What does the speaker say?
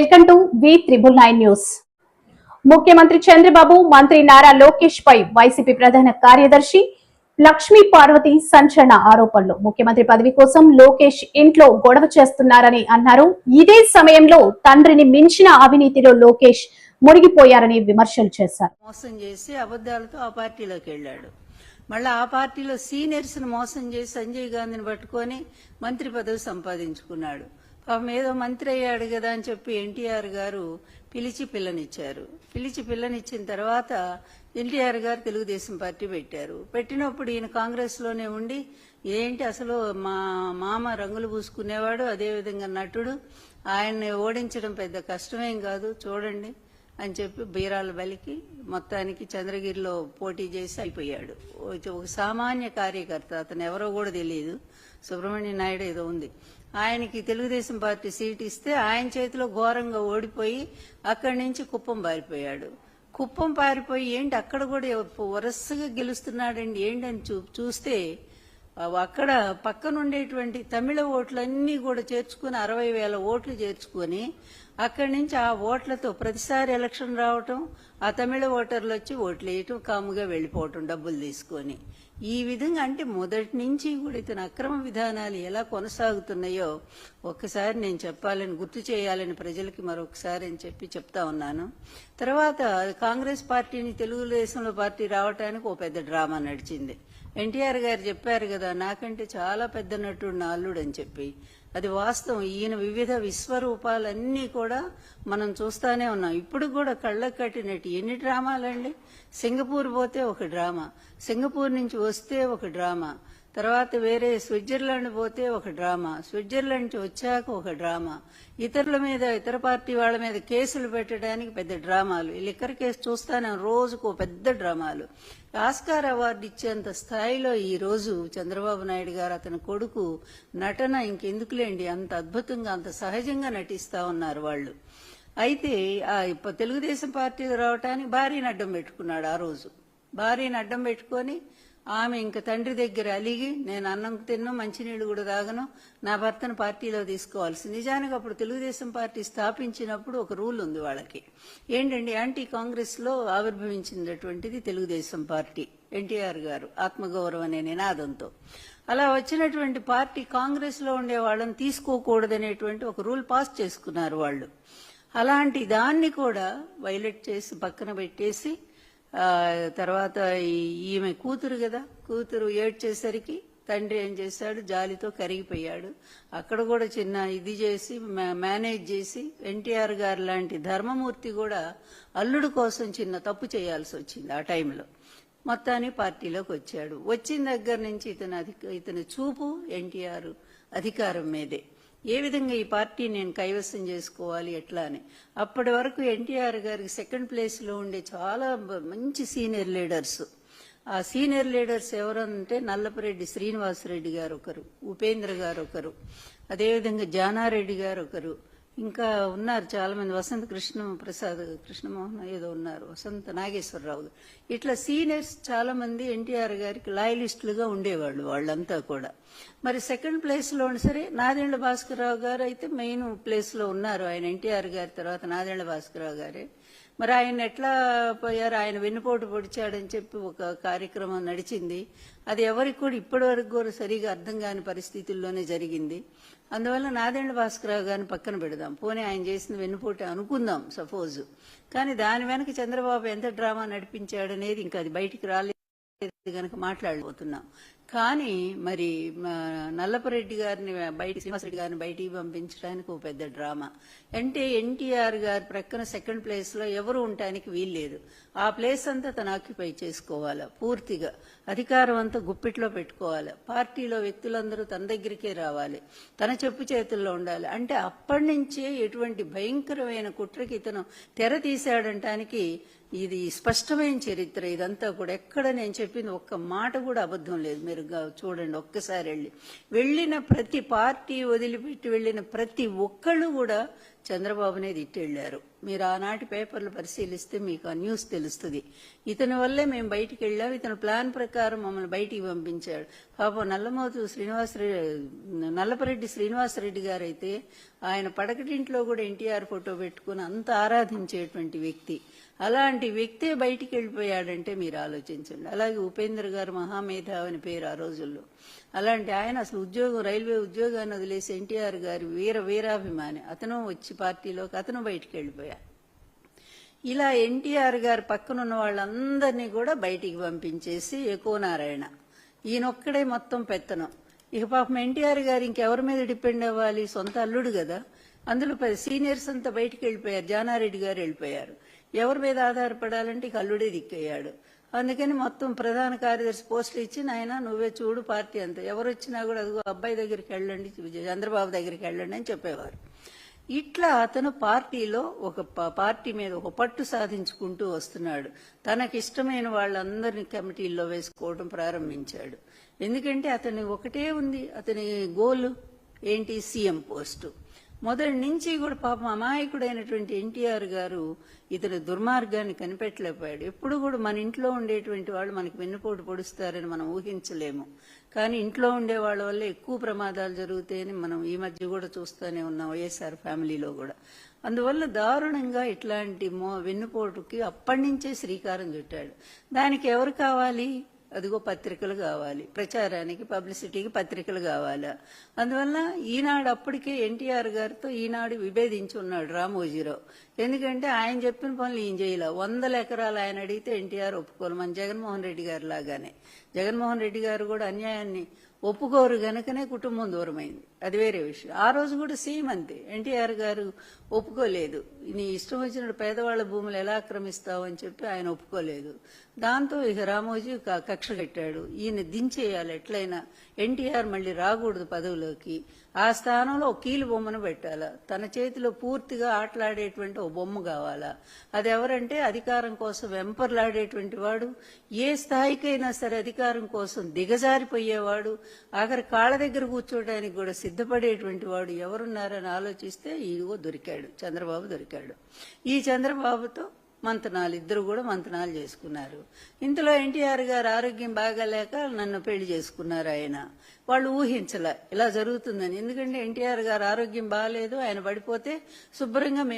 Welcome to V triple nine news. ముఖ్యమంత్రి చంద్రబాబు మంత్రి నారా లోకేష్ పై YCP ప్రధాన కార్యదర్శి లక్ష్మీ పార్వతి సంచలన ఆరోపణలు. ముఖ్యమంత్రి పదవి కోసం లోకేష్ ఇంట్లో గొడవ చేస్తున్నారని అన్నారు. ఇదే సమయంలో తండ్రిని మించిన అవినీతిలో లోకేష్ మునిగిపోయారని విమర్శలు చేశారు. మోసం చేసి అబద్దాలతో ఆ పార్టీలోకి వెళ్ళాడు. మళ్ళీ ఆ పార్టీలో సీనియర్స్ మోసం చేసి సంజయ్ గాంధీని పట్టుకొని మంత్రి పదవి సంపాదించుకున్నాడు. పాపం ఏదో మంత్రి అయ్యాడు కదా అని చెప్పి ఎన్టీఆర్ గారు పిలిచి పిల్లనిచ్చారు. పిలిచి పిల్లనిచ్చిన తర్వాత ఎన్టీఆర్ గారు తెలుగుదేశం పార్టీ పెట్టారు. పెట్టినప్పుడు ఈయన కాంగ్రెస్లోనే ఉండి ఏంటి అసలు మా మామ రంగులు పూసుకునేవాడు అదేవిధంగా నటుడు ఆయన్ని ఓడించడం పెద్ద కష్టమేం కాదు చూడండి అని చెప్పి బీరాల బలికి మొత్తానికి చంద్రగిరిలో పోటీ చేసి అయిపోయాడు. ఒక సామాన్య కార్యకర్త అతను ఎవరో కూడా తెలియదు. సుబ్రహ్మణ్య నాయుడు ఏదో ఉంది. ఆయనకి తెలుగుదేశం పార్టీ సీట్ ఇస్తే ఆయన చేతిలో ఘోరంగా ఓడిపోయి అక్కడి నుంచి కుప్పం పారిపోయాడు. కుప్పం పారిపోయి ఏంటి? అక్కడ కూడా వరుసగా గెలుస్తున్నాడండి. ఏంటని చూ చూస్తే అక్కడ పక్కనుండేటువంటి తమిళ ఓట్లన్నీ కూడా చేర్చుకుని అరవై వేల ఓట్లు చేర్చుకొని అక్కడి నుంచి ఆ ఓట్లతో ప్రతిసారి ఎలక్షన్ రావటం ఆ తమిళ ఓటర్లు వచ్చి ఓట్లు వేయటం కాముగా వెళ్ళిపోవటం డబ్బులు తీసుకొని. ఈ విధంగా అంటే మొదటి నుంచి కూడా ఇతని అక్రమ విధానాలు ఎలా కొనసాగుతున్నాయో ఒక్కసారి నేను చెప్పాలని గుర్తు చేయాలని ప్రజలకి మరొకసారి అని చెప్పి చెప్తా ఉన్నాను. తర్వాత కాంగ్రెస్ పార్టీని తెలుగుదేశంలో పార్టీ రావటానికి ఓ పెద్ద డ్రామా నడిచింది. ఎన్టీఆర్ గారు చెప్పారు కదా నాకంటే చాలా పెద్ద నటుడు నా అల్లుడు అని చెప్పి. అది వాస్తవం. ఈయన వివిధ విశ్వరూపాలన్నీ కూడా మనం చూస్తానే ఉన్నాం. ఇప్పుడు కూడా కళ్ళకు కట్టినట్టు ఎన్ని డ్రామాలండి? సింగపూర్ పోతే ఒక డ్రామా. సింగపూర్ నుంచి వస్తే ఒక డ్రామా. తర్వాత వేరే స్విట్జర్లాండ్ పోతే ఒక డ్రామా. స్విట్జర్లాండ్ వచ్చాక ఒక డ్రామా. ఇతరుల మీద ఇతర పార్టీ వాళ్ళ మీద కేసులు పెట్టడానికి పెద్ద డ్రామాలు. లిక్కర్ కేసు చూస్తానే రోజుకు ఓ పెద్ద డ్రామాలు. ఆస్కార్ అవార్డు ఇచ్చేంత స్థాయిలో ఈ రోజు చంద్రబాబు నాయుడు గారు అతని కొడుకు నటన ఇంకెందుకులేండి? అంత అద్భుతంగా అంత సహజంగా నటిస్తా ఉన్నారు వాళ్ళు. అయితే ఆ ఇప్ప- తెలుగుదేశం పార్టీ రావటానికి భారీని అడ్డం పెట్టుకున్నాడు ఆ రోజు. భారీని అడ్డం పెట్టుకొని ఆమె ఇంక తండ్రి దగ్గర అలిగి నేను అన్నం తిన్ను మంచినీళ్ళు కూడా తాగను నా భర్తను పార్టీలో తీసుకోవాల్సి నిజానికి అప్పుడు తెలుగుదేశం పార్టీ స్థాపించినప్పుడు ఒక రూల్ ఉంది వాళ్ళకి. ఏంటండి యాంటీ కాంగ్రెస్లో ఆవిర్భవించినటువంటిది తెలుగుదేశం పార్టీ ఎన్టీఆర్ గారు ఆత్మగౌరవం అనే నినాదంతో. అలా వచ్చినటువంటి పార్టీ కాంగ్రెస్లో ఉండే వాళ్ళని తీసుకోకూడదనేటువంటి ఒక రూల్ పాస్ చేసుకున్నారు వాళ్ళు. అలాంటి దాన్ని కూడా వైలెట్ చేసి పక్కన పెట్టేసి తర్వాత ఈ- ఈమె కూతురు కదా కూతురు ఏడ్చేసరికి తండ్రి ఏం చేశాడు? జాలితో కరిగిపోయాడు. అక్కడ కూడా చిన్న ఇది చేసి మేనేజ్ చేసి ఎన్టీఆర్ గారు లాంటి ధర్మమూర్తి కూడా అల్లుడు కోసం చిన్న తప్పు చేయాల్సి వచ్చింది ఆ టైంలో. మొత్తాన్ని పార్టీలోకి వచ్చాడు. వచ్చిన దగ్గర నుంచి ఇతను ఇతని చూపు ఎన్టీఆర్ అధికారం మీదే. ఏ విధంగా ఈ పార్టీ నేను కైవసం చేసుకోవాలి ఎట్లా అని. అప్పటి వరకు ఎన్టీఆర్ గారికి సెకండ్ ప్లేస్లో ఉండే చాలా మంచి సీనియర్ లీడర్స్. ఆ సీనియర్ లీడర్స్ ఎవరంటే నల్లపరెడ్డి శ్రీనివాసరెడ్డి గారు ఒకరు ఉపేంద్ర గారు ఒకరు అదేవిధంగా జానారెడ్డి గారు ఒకరు ఇంకా ఉన్నారు చాలామంది. వసంత కృష్ణ ప్రసాద్ కృష్ణమోహన్ ఏదో ఉన్నారు. వసంత నాగేశ్వరరావు. గారు. ఇట్లా సీనియర్స్ చాలా మంది ఎన్టీఆర్ గారికి లాయలిస్టులుగా ఉండేవాళ్ళు వాళ్ళంతా కూడా. మరి సెకండ్ ప్లేస్లో ఉన్న సరే నాదెండ్ల భాస్కరరావు గారు అయితే మెయిన్ ప్లేస్లో ఉన్నారు. ఆయన ఎన్టీఆర్ గారి తర్వాత నాదెండ్ల భాస్కరరావు గారే. మరి ఆయన ఎట్లా పోయారు? ఆయన వెన్నుపోటు పొడిచాడని చెప్పి ఒక కార్యక్రమం నడిచింది. అది ఎవరికి కూడా ఇప్పటి వరకు కూడా సరిగా అర్థం కాని పరిస్థితుల్లోనే జరిగింది. అందువల్ల నాదెండ్ల భాస్కరరావు గారిని పక్కన పెడదాం. పోనీ ఆయన చేసిన వెన్నుపోటు అనుకుందాం సపోజ్. కానీ దాని వెనక చంద్రబాబు ఎంత డ్రామా నడిపించాడనేది ఇంకా అది బయటికి రాలేదు కనుక మాట్లాడబోతున్నాం. కానీ మరి మా నల్లపరెడ్డి గారిని బయట శ్రీనివాసరెడ్డి గారిని బయటికి పంపించడానికి ఒక పెద్ద డ్రామా. అంటే ఎన్టీఆర్ గారి ప్రక్కన సెకండ్ ప్లేస్లో ఎవరు ఉండటానికి వీల్లేదు ఆ ప్లేస్ అంతా తను ఆక్యుపై చేసుకోవాలి పూర్తిగా. అధికారం అంతా గుప్పిట్లో పెట్టుకోవాలి. పార్టీలో వ్యక్తులందరూ తన దగ్గరికే రావాలి. తన చెప్పు చేతుల్లో ఉండాలి. అంటే అప్పటి నుంచే ఎటువంటి భయంకరమైన కుట్రకి ఇతను తెర తీశాడంటానికి ఇది స్పష్టమైన చరిత్ర ఇదంతా కూడా ఎక్కడ నేను చెప్పింది ఒక్క మాట కూడా అబద్ధం లేదు. మీరు చూడండి ఒక్కసారి వెళ్ళి. వెళ్ళిన ప్రతి పార్టీ వదిలిపెట్టి వెళ్ళిన ప్రతి ఒక్కళ్ళు కూడా చంద్రబాబునే తిట్టెళ్ళారు మీరు ఆనాటి పేపర్లు పరిశీలిస్తే మీకు ఆ న్యూస్ తెలుస్తుంది. ఇతని వల్లే మేము బయటికి వెళ్ళాం. ఇతను ప్లాన్ ప్రకారం మమ్మల్ని బయటికి పంపించాడు. పాపం నల్లమోతు శ్రీనివాసరెడ్డి నల్లపరెడ్డి శ్రీనివాసరెడ్డి గారైతే ఆయన పడకటింట్లో కూడా ఎన్టీఆర్ ఫోటో పెట్టుకుని అంత ఆరాధించేటువంటి వ్యక్తి. అలాంటి వ్యక్తే బయటికి వెళ్ళిపోయాడంటే మీరు ఆలోచించండి. అలాగే ఉపేంద్ర గారు మహామేధావి అని పేరు ఆ రోజుల్లో. అలాంటి ఆయన అసలు ఉద్యోగం రైల్వే ఉద్యోగాన్ని వదిలేసి ఎన్టీఆర్ గారి వీర వీరాభిమాని. అతను వచ్చి పార్టీలోకి అతను బయటికి వెళ్ళిపోయాడు ఇలా ఎన్టీఆర్ గారు పక్కనున్న వాళ్ళందరినీ కూడా బయటికి పంపించేసి ఎకోనారాయణ నారాయణ ఈయనొక్కడే మొత్తం పెత్తనం. ఇక పాపం ఎన్టీఆర్ గారు ఇంకెవరి మీద డిపెండ్ అవ్వాలి? సొంత అల్లుడు కదా. అందులో ప- సీనియర్స్ అంతా బయటికి వెళ్ళిపోయారు. జానారెడ్డి గారు వెళ్ళిపోయారు. ఎవరి మీద ఆధారపడాలంటే ఇక అల్లుడే దిక్కయ్యాడు అందుకని మొత్తం ప్రధాన కార్యదర్శి పోస్టులు ఇచ్చి నాయన నువ్వే చూడు పార్టీ అంతా. ఎవరు వచ్చినా కూడా అదిగో అబ్బాయి దగ్గరికి వెళ్ళండి చంద్రబాబు దగ్గరికి వెళ్ళండి అని చెప్పేవారు. ఇట్లా అతను పార్టీలో ఒక ప- పార్టీ మీద ఒక పట్టు సాధించుకుంటూ వస్తున్నాడు. తనకిష్టమైన వాళ్ళందరినీ కమిటీల్లో వేసుకోవడం ప్రారంభించాడు. ఎందుకంటే అతని ఒకటే ఉంది. అతని గోల్ ఏంటి? CM post. మొదటి నుంచి కూడా పాపం అమాయకుడైనటువంటి ఎన్టీఆర్ గారు ఇతని దుర్మార్గాన్ని కనిపెట్టలేకపోయాడు. ఎప్పుడు కూడా మన ఇంట్లో ఉండేటువంటి వాళ్ళు మనకి వెన్నుపోటు పొడుస్తారని మనం ఊహించలేము. కానీ ఇంట్లో ఉండే వాళ్ళ వల్ల ఎక్కువ ప్రమాదాలు జరుగుతాయని మనం ఈ మధ్య కూడా చూస్తూనే ఉన్నాం వైఎస్ఆర్ ఫ్యామిలీలో కూడా. అందువల్ల దారుణంగా ఇట్లాంటి మో వెన్నుపోటుకి అప్పటి నుంచే శ్రీకారం చుట్టాడు. దానికి ఎవరు కావాలి? అదిగో పత్రికలు కావాలి. ప్రచారానికి పబ్లిసిటీకి పత్రికలు కావాలా. అందువల్ల ఈనాడు అప్పటికే ఎన్టీఆర్ గారితో ఈనాడు విభేదించి ఉన్నాడు రామోజీరావు. ఎందుకంటే ఆయన చెప్పిన పనులు ఈయన చేయలే? వందల ఎకరాలు ఆయన అడిగితే ఎన్టీఆర్ ఒప్పుకోరు మన జగన్మోహన్ రెడ్డి గారు లాగానే. జగన్మోహన్ రెడ్డి గారు కూడా అన్యాయాన్ని ఒప్పుకోరు గనుకనే కుటుంబం దూరమైంది. అది వేరే విషయం. ఆ రోజు కూడా సేమ్ అంతే. ఎన్టీఆర్ గారు ఒప్పుకోలేదు. నీ ఇష్టం వచ్చిన పేదవాళ్ళ భూములు ఎలా ఆక్రమిస్తావు అని చెప్పి ఆయన ఒప్పుకోలేదు. దాంతో ఇక రామోజీ క- కక్ష కట్టాడు. ఈయన దించేయాలి ఎట్లయినా. ఎన్టీఆర్ మళ్ళీ రాకూడదు పదవిలోకి. ఆ స్థానంలో కీలు బొమ్మను పెట్టాలా? తన చేతిలో పూర్తిగా ఆటలాడేటువంటి ఒక బొమ్మ కావాలా? అది ఎవరంటే అధికారం కోసం వెంపర్లాడేటువంటి వాడు ఏ స్థాయికైనా సరే అధికారం కోసం దిగజారిపోయేవాడు ఆఖరి కాళ్ళ దగ్గర కూర్చోవడానికి కూడా సిద్ధపడేటువంటి వాడు ఎవరున్నారని ఆలోచిస్తే ఇదిగో దొరికాడు చంద్రబాబు దొరికాడు. ఈ చంద్రబాబుతో మంతనాలు ఇద్దరు కూడా మంతనాలు చేసుకున్నారు. ఇంతలో ఎన్టీఆర్ గారు ఆరోగ్యం బాగాలేక నన్ను పెళ్ళి చేసుకున్నారు ఆయన. వాళ్ళు ఊహించలే ఇలా జరుగుతుందని. ఎందుకంటే ఎన్టీఆర్ గారు ఆరోగ్యం బాగాలేదు ఆయన పడిపోతే శుభ్రంగా మేము